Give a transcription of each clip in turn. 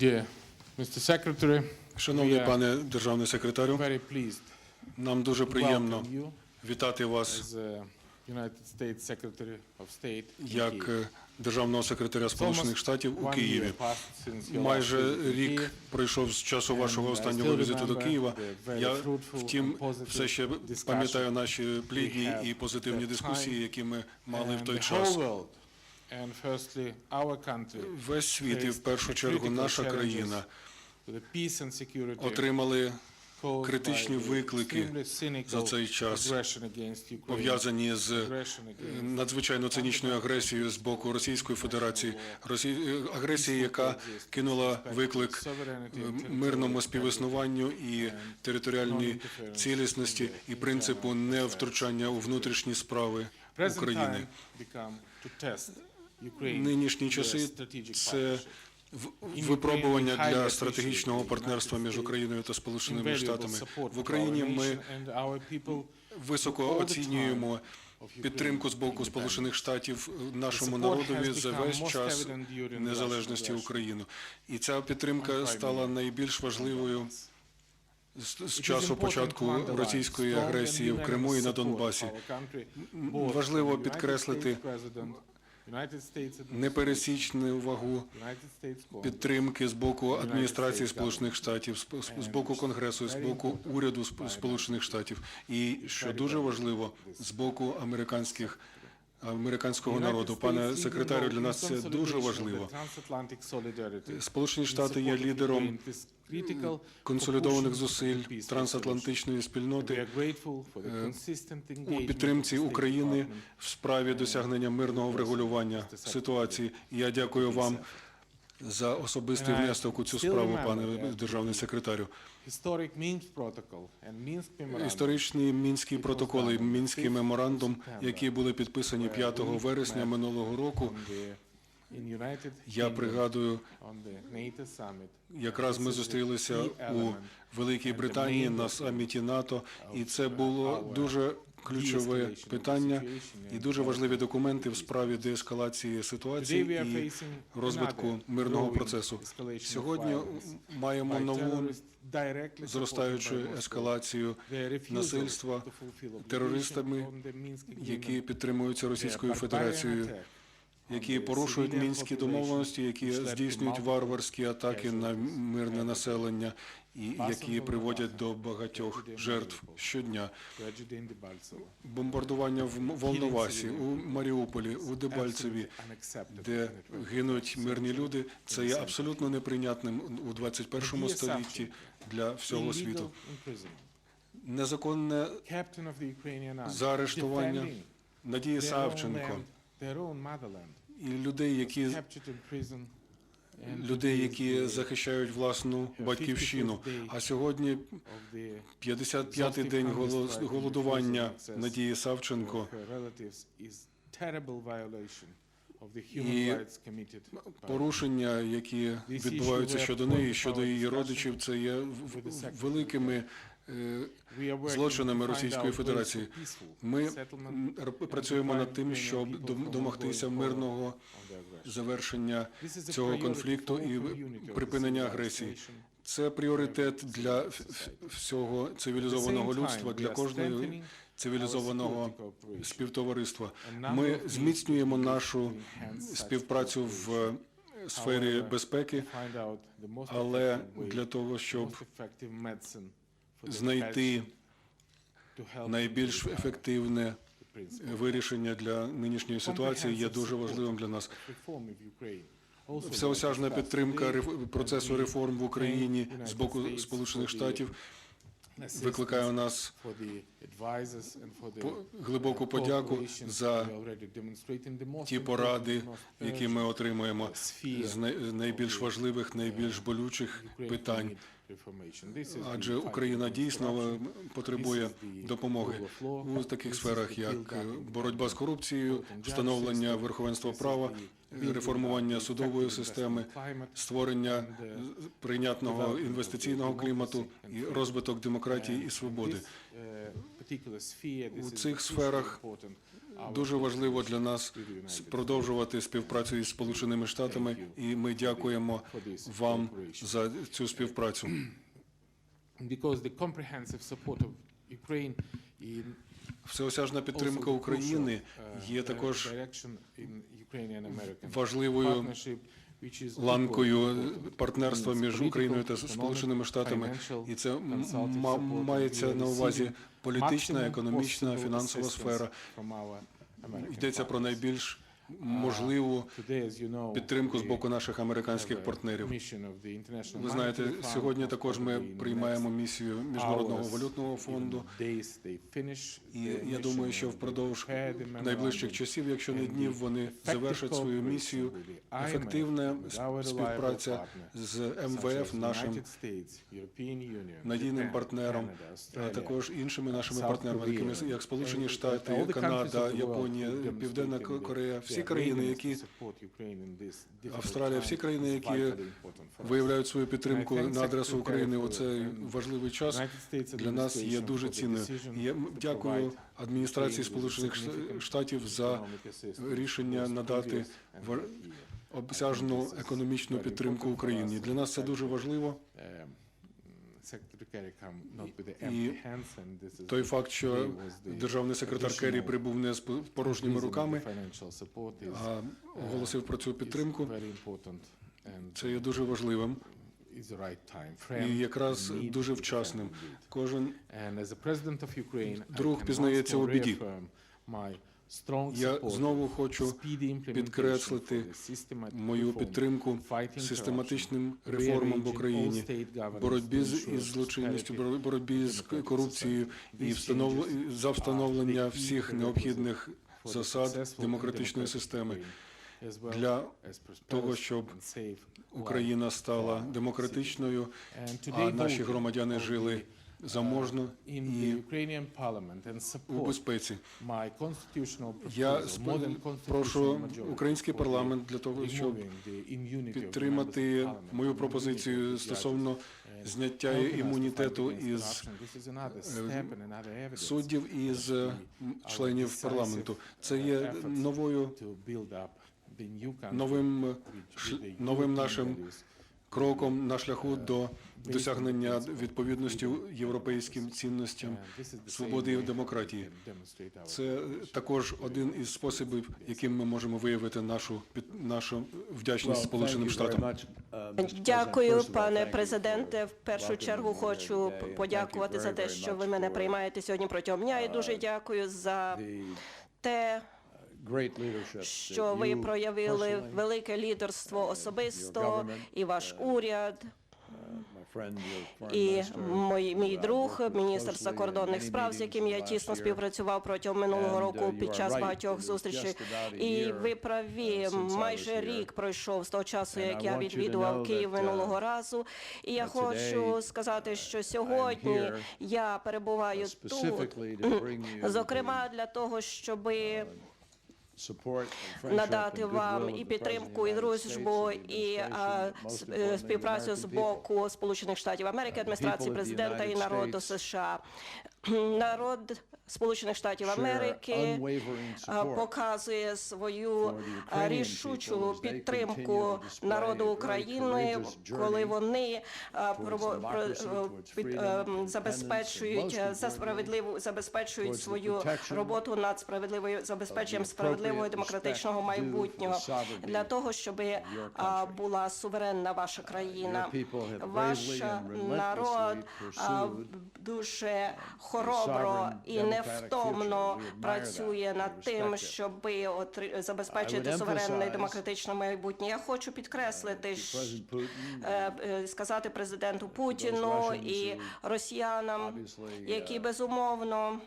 Dear Mr. Secretary, Шановний пане державний секретарю, very pleased нам дуже to приємно welcome you вітати вас as uh, United States Secretary of State in як е, державного секретаря Сполучених Штатів у One Києві. year passed since your last Майже рік пройшов з часу вашого останнього візиту до Києва. Я втім все ще пам'ятаю наші плідні і позитивні дискусії, які ми мали в той час. Весь світ і в першу чергу наша країна отримали критичні виклики за цей час, пов'язані з aggression надзвичайно цинічною агресією з боку Російської Федерації, е, агресії, яка кинула виклик е, мирному співіснуванню і територіальній цілісності і принципу невтручання у внутрішні справи України. Нинішні часи це випробування для стратегічного партнерства між Україною та Сполученими Штатами. В Україні ми високо оцінюємо підтримку з боку Сполучених Штатів нашому народові за весь час незалежності України. І ця підтримка стала найбільш важливою з часу початку російської агресії в Криму і на Донбасі. Важливо підкреслити непересічну вагу підтримки з боку адміністрації Сполучених Штатів, з- боку Конгресу, з боку уряду Сп- Сполучених Штатів, і що дуже важливо, з боку американських американського народу. Пане секретарю, для нас це дуже важливо. Сполучені Штати є лідером консолідованих зусиль трансатлантичної спільноти у підтримці України в справі досягнення мирного врегулювання ситуації. Я дякую вам за особистий внесок у цю справу, пане державний секретарю. Історичні мінські протоколи, мінський меморандум, які були підписані 5 вересня минулого року. Я пригадую, якраз ми зустрілися у Великій Британії на саміті НАТО, і це було дуже ключове питання і дуже важливі документи в справі деескалації ситуації і розвитку мирного процесу. Сьогодні маємо нову зростаючу ескалацію насильства терористами, які підтримуються Російською Федерацією, які порушують мінські домовленості, які здійснюють варварські атаки на мирне населення, і які приводять до багатьох жертв щодня. Бомбардування в Волновасі, у Маріуполі, у Дебальцеві, де гинуть мирні люди, це є абсолютно неприйнятним у 21 столітті для всього світу. Незаконне заарештування Надії Савченко і людей, які людей, які захищають власну батьківщину. А сьогодні 55-й день голодування Надії Савченко. І порушення, які відбуваються щодо неї, щодо її родичів, це є великими злочинами Російської Федерації. Ми працюємо над тим, щоб домогтися мирного завершення цього конфлікту і припинення агресії. Це пріоритет для всього цивілізованого людства, для кожного цивілізованого співтовариства. Ми зміцнюємо нашу співпрацю в сфері безпеки, але для того, щоб знайти найбільш ефективне вирішення для нинішньої ситуації є дуже важливим для нас. Всеосяжна підтримка процесу реформ в Україні з боку Сполучених Штатів викликає у нас глибоку подяку за ті поради, які ми отримуємо з найбільш важливих, найбільш болючих питань. Адже Україна дійсно потребує допомоги. у таких сферах, як е, боротьба з корупцією, встановлення верховенства права, реформування судової системи, створення е, прийнятного інвестиційного клімату і розвиток демократії і свободи. У цих сферах Дуже важливо для нас продовжувати співпрацю із Сполученими Штатами, і ми дякуємо вам за цю співпрацю. Всеосяжна підтримка України uh, є також важливою ланкою партнерства між Україною та Сполученими Штатами, і це мається на увазі політична, економічна, фінансова сфера. Йдеться про найбільш можливу as підтримку з боку наших американських партнерів. Ви знаєте, сьогодні також ми приймаємо місію Міжнародного валютного фонду. І я думаю, що впродовж найближчих часів, якщо не днів, вони завершать свою місію. Ефективна співпраця з МВФ, нашим надійним партнером, а також іншими нашими партнерами, такими як Сполучені Штати, Канада, Японія, Південна Корея, всі their країни, які Австралія, всі країни, які виявляють свою підтримку на адресу України у цей важливий час. Для нас є дуже цінною. І Я дякую адміністрації Сполучених Штатів за рішення надати обсяжну економічну підтримку Україні. Для нас це дуже важливо. І Той факт, що державний секретар Керрі прибув не з порожніми руками, а оголосив про цю підтримку. Це є дуже важливим і якраз дуже вчасним. Кожен Друг пізнається у біді. Я знову хочу підкреслити мою підтримку систематичним реформам в Україні, боротьбі з із злочинністю, боротьбі з корупцією і встанов... за встановлення всіх необхідних засад демократичної системи для того, щоб Україна стала демократичною, а наші громадяни жили заможно і у безпеці. Я прошу український парламент для того, щоб підтримати мою пропозицію стосовно зняття імунітету із суддів і з of м, the- членів парламенту. Це uh, є новою новим новим нашим. Кроком на шляху до досягнення відповідності європейським цінностям is the свободи і демократії. Це також один із способів, яким ми можемо виявити нашу під- нашу вдячність Сполученим Штатам. Дякую, пане президенте. В першу чергу хочу подякувати за те, що ви мене приймаєте сьогодні протягом дня. І дуже дякую за те, що ви проявили велике лідерство особисто і ваш уряд. І мій, мій друг, міністр закордонних справ, з яким я тісно співпрацював протягом минулого року під час багатьох зустрічей. І ви праві, майже рік пройшов з того часу, як я відвідував Київ минулого разу. І я хочу сказати, що сьогодні я перебуваю тут, зокрема для того, щоби надати вам і підтримку, і дружбу, і е, співпрацю з боку Сполучених Штатів Америки, адміністрації президента і народу США. Народ Сполучених Штатів Америки показує свою рішучу підтримку народу України, коли вони а, прово- про- е, під- е, забезпечують е, за справедливу забезпечують свою роботу над справедливою забезпеченням справедливого демократичного майбутнього для того, щоб була суверенна ваша країна. Ваш народ дуже хоробро і невтомно працює над тим, щоб забезпечити суверенне і демократичне майбутнє. Я хочу підкреслити, е, е, сказати президенту Путіну і росіянам, які безумовно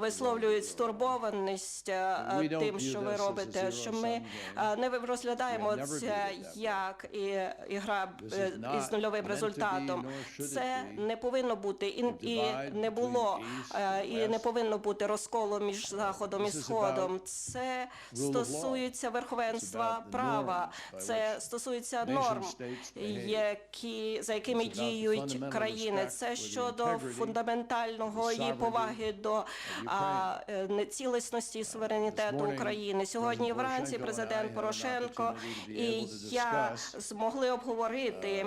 висловлюють стурбованість е, тим, що ви робите. Що ми е, не розглядаємо це як і ігра е, із нульовим результатом. Це не повинно бути і, не було е, і не повинно бути розколу між заходом і сходом. Це стосується верховенства права. Це стосується норм, які за якими діють країни. Це щодо фундаментального і поваги до а, е, цілісності і суверенітету України. Сьогодні вранці президент Порошенко і я змогли обговорити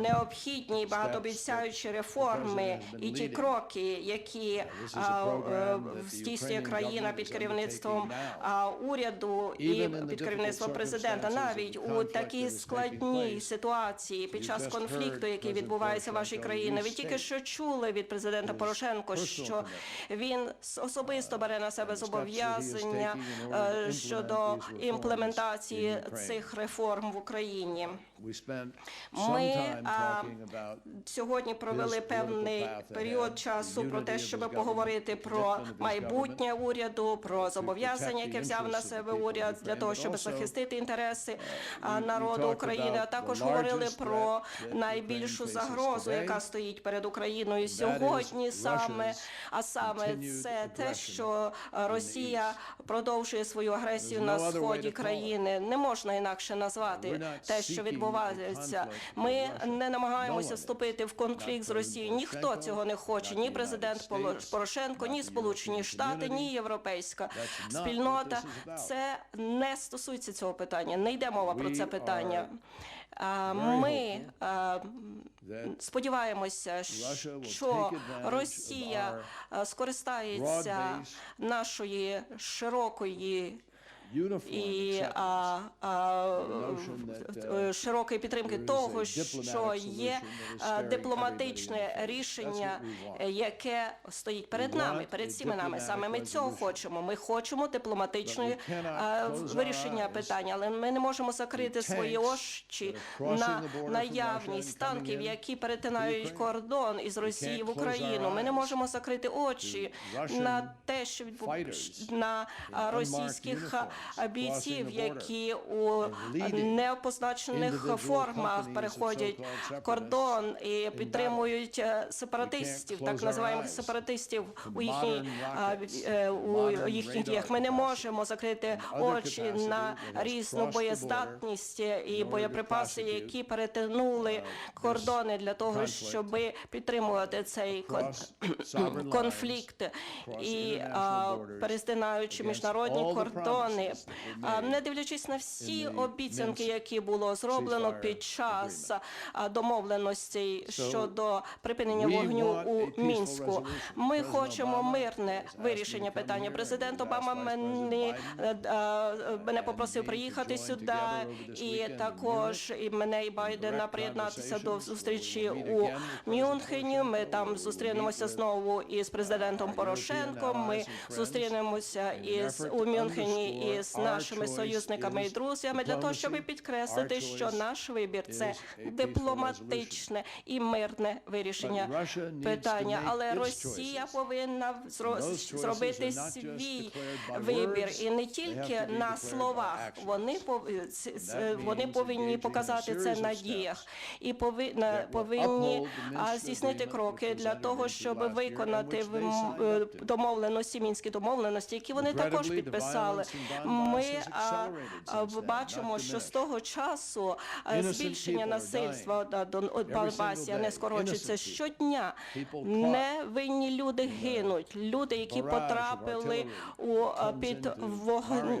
необхідні і багатообіцяючі реформи і ті кроки, які е, здійснює країна під керівництвом уряду і під керівництвом президента, навіть у такій складній ситуації під час конфлікту, який відбувається в вашій країні. Ви тільки що чули від президента Порошенко, що він особисто бере на себе зобов'язання е, щодо імплементації цих реформ в Україні. Ми а, Сьогодні провели певний період часу про те, щоб поговорити про майбутнє уряду, про зобов'язання, яке взяв на себе уряд для того, щоб захистити інтереси народу України. А також говорили про найбільшу загрозу, яка стоїть перед Україною сьогодні. Саме а саме це те, що Росія продовжує свою агресію на сході країни. Не можна інакше назвати те, що відбувається. Ми не намагаємося вступити в конфлікт з Росією. Ніхто цього не хоче. Ні президент Порошенко, ні Сполучені Штати, ні європейська спільнота. Це не стосується цього питання. Не йде мова про це питання. Ми сподіваємося, що Росія скористається нашої широкої і а, а, е, широкої підтримки того, що є е, дипломатичне рішення, е, яке стоїть перед нами, перед всіми нами. Саме ми цього хочемо. Ми хочемо дипломатичної е, вирішення питання, але ми не можемо закрити свої очі на наявність танків, які перетинають кордон із Росії в Україну. Ми не можемо закрити очі на те, що на російських бійців, які у неопозначених формах переходять кордон і підтримують е, сепаратистів, так називаємо сепаратистів у їхній е, у їхніх діях. Ми не можемо закрити очі на різну боєздатність і боєприпаси, які перетинули кордони для того, щоб підтримувати цей кон- конфлікт і а, перетинаючи міжнародні кордони, а, не дивлячись на всі обіцянки, які було зроблено під час домовленостей щодо припинення вогню у мінську. Ми хочемо мирне вирішення питання. Президент Обама мене, е, е, мене попросив приїхати сюди, і також і мене і Байдена приєднатися до зустрічі у Мюнхені. Ми там зустрінемося знову із президентом Порошенком. Ми зустрінемося із у Мюнхені із нашими союзниками і друзями для того, щоб підкреслити, що наш вибір це дипломатичне і мирне вирішення питання. Але Росія повинна зробити свій вибір, і не тільки на словах. Вони вони повинні показати це на діях. І повинні здійснити кроки для того, щоб виконати е, домовленості, мінські домовленості, які вони також підписали. Ми бачимо, що з того часу збільшення насильства на Дон- Донбасі не скорочується щодня. Невинні люди гинуть. Люди, які потрапили у під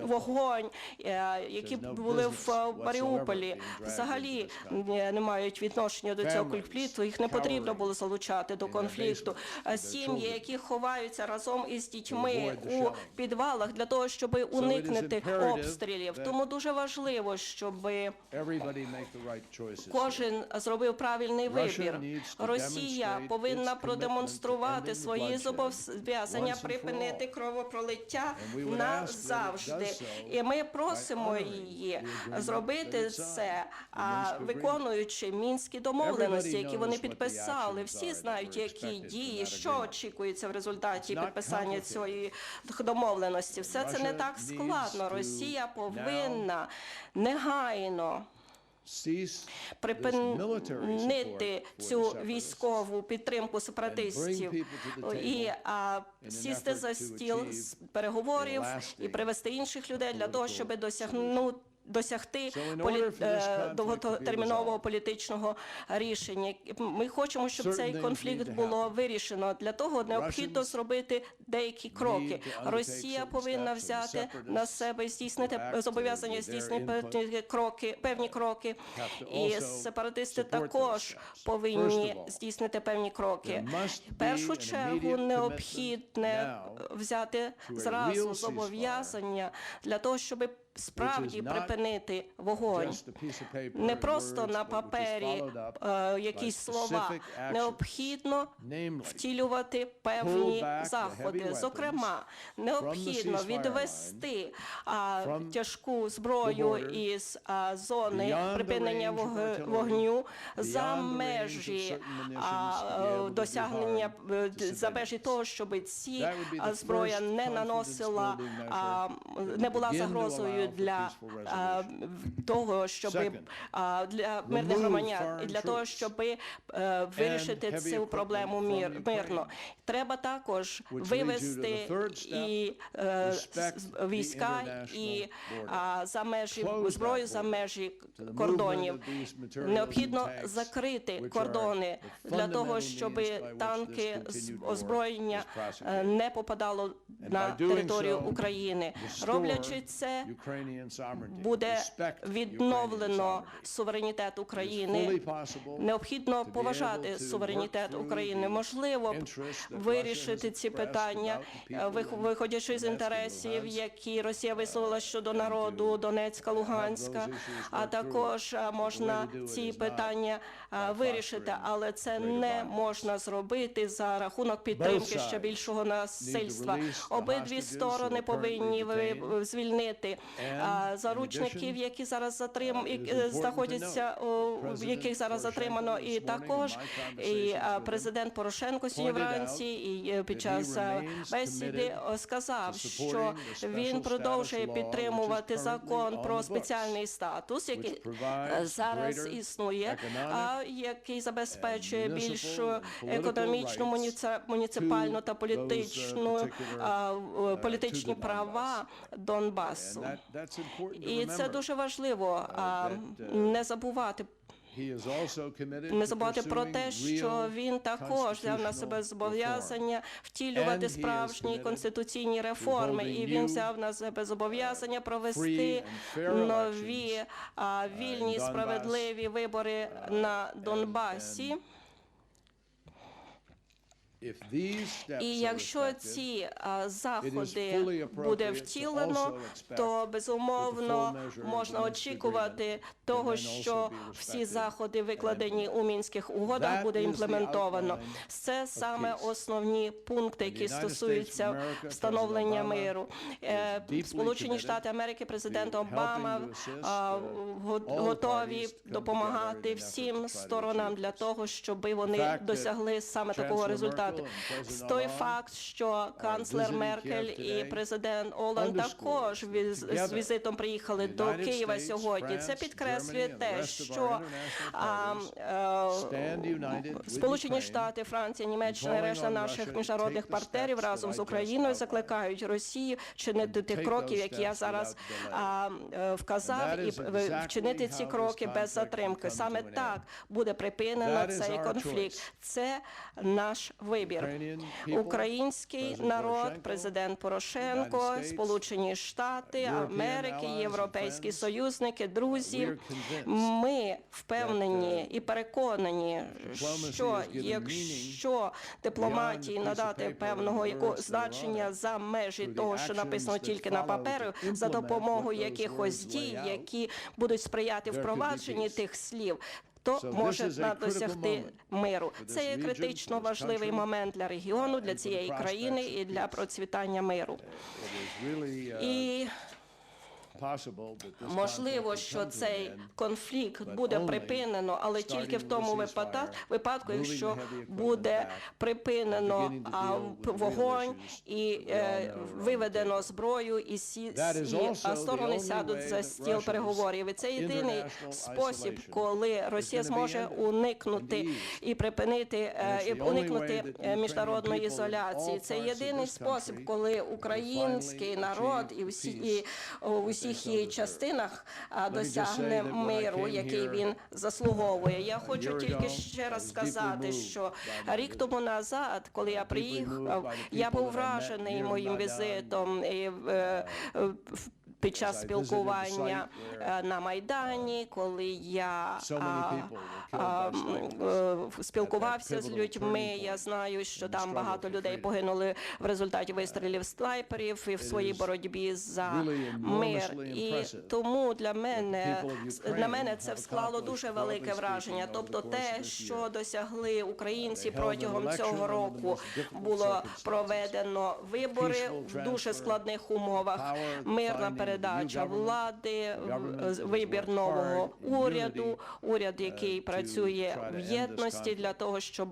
вогонь, е, які були в Маріуполі, взагалі е, не мають відношення до цього конфлікту. Їх не потрібно було залучати до конфлікту. Сім'ї, які ховаються разом із дітьми у підвалах для того, щоб уникнути обстрілів. Тому дуже важливо, щоб кожен зробив правильний вибір. Росія повинна продемонструвати свої зобов'язання припинити кровопролиття назавжди. І ми просимо її зробити це, виконуючи мінські домовленості, які вони підписали. Всі знають, які дії, що очікується в результаті підписання цієї домовленості. Все це не так складно. Росія повинна негайно припинити цю військову підтримку сепаратистів. і а, сісти за стіл переговорів і привести інших людей для того, щоб досягнути досягти полі- е, довготермінового політичного рішення. Ми хочемо, щоб цей конфлікт було вирішено. Для того необхідно зробити деякі кроки. Росія повинна взяти на себе здійснити зобов'язання здійснити певні кроки, певні кроки. І сепаратисти також повинні здійснити певні кроки. В першу чергу необхідне взяти зразу зобов'язання для того, щоб справді припинити вогонь. Не просто на папері е, якісь слова. Необхідно втілювати певні заходи. Зокрема, необхідно відвести тяжку зброю із зони припинення вогню за межі досягнення е, за межі того, щоб ці зброя не наносила не була загрозою для того, щоб для мирних громадян і для того, щоб е, вирішити цю проблему мирно. Треба також вивести і е, війська і за межі зброю за межі кордонів. Необхідно закрити кордони для того, щоб танки озброєння е, не попадало на територію України. Роблячи це, буде відновлено суверенітет України. Необхідно поважати суверенітет України. Можливо, б вирішити ці питання, виходячи з інтересів, які Росія висловила щодо народу Донецька, Луганська. А також можна ці питання вирішити, але це не можна зробити за рахунок підтримки ще більшого насильства. Обидві сторони повинні ви- звільнити заручників, які зараз затрим... uh, to знаходяться, в яких зараз затримано, і також і президент Порошенко сьогодні вранці і е, під час е, бесіди е, сказав, що він продовжує підтримувати закон про спеціальний статус, який зараз існує, а який забезпечує and більш municipal and political економічну, муніципальну та політичну політичні права Донбасу. І це дуже важливо а, uh, не забувати. не забувати про те, що він також взяв на себе зобов'язання втілювати справжні конституційні реформи, і він взяв на себе зобов'язання провести нові вільні справедливі вибори на Донбасі. І якщо ці заходи буде втілено, то безумовно можна очікувати того, що всі заходи, викладені у мінських угодах, буде імплементовано. Це саме основні пункти, які стосуються встановлення миру. Е, Сполучені Штати Америки, президент Обама uh, готові допомагати всім сторонам для того, щоб вони досягли саме такого результату. And Той факт, що канцлер Меркель і президент underscores також з візитом приїхали до Києва сьогодні. Це підкреслює те, що а, е, Сполучені Штати, Франція, Німеччина і решта наших міжнародних партнерів разом з Україною закликають Росію чинити тих кроків, які я зараз а, е, вказав, і вчинити ці кроки без затримки. Саме так буде припинено цей конфлікт. Це наш вибір. People, Український народ, президент Порошенко, Sполучені Штати, Америки, європейські союзники, друзі. Ми впевнені uh, і переконані, що якщо дипломатії надати певного значення за межі того, що написано тільки на паперу, за допомогою якихось дій, які будуть сприяти впровадженні тих слів. То So this може досягти миру. Це є критично важливий момент для регіону, для цієї країни і для процвітання миру. Uh, І Можливо, що цей конфлікт буде припинено, але тільки в тому випадку, якщо буде припинено вогонь і е, виведено зброю, і сі сторони сядуть за стіл переговорів. І це єдиний спосіб, коли Росія зможе уникнути і припинити е, і уникнути е, міжнародної ізоляції. Це єдиний спосіб, коли український народ і всі і усі всіх її частинах досягне миру, який він заслуговує. Я хочу тільки ще раз сказати, що рік тому назад, коли я приїхав, я був вражений моїм візитом і е, під час спілкування е, на майдані, коли я е, спілкувався з людьми. Я знаю, що там багато людей погинули в результаті вистрілів снайперів і в своїй боротьбі за мир. І тому для мене на мене це склало дуже велике враження. Тобто те, що досягли українці протягом цього року, було проведено вибори в дуже складних умовах. Мирна new передача влади, вибір нового уряду, уряд, який працює в єдності для того, щоб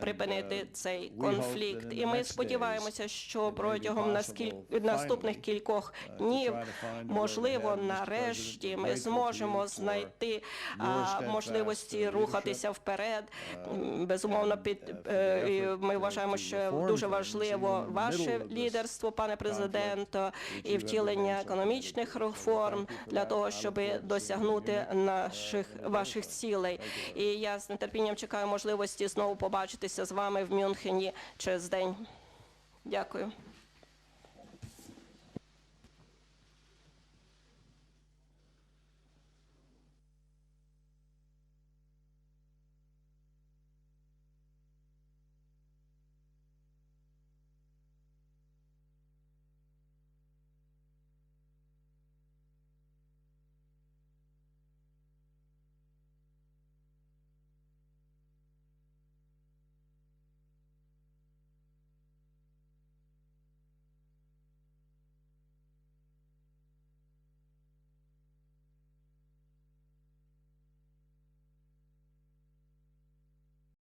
припинити uh, цей конфлікт. І ми сподіваємося, що протягом наступних кількох uh, днів, можливо, нарешті ми зможемо знайти можливості uh, рухатися вперед. Безумовно, під е, ми вважаємо, що дуже важливо ваше лідерство, пане президенто, і втілення економічних реформ для того, щоб досягнути наших ваших цілей. І я з нетерпінням чекаю можливості знову побачитися з вами в Мюнхені через день. Дякую.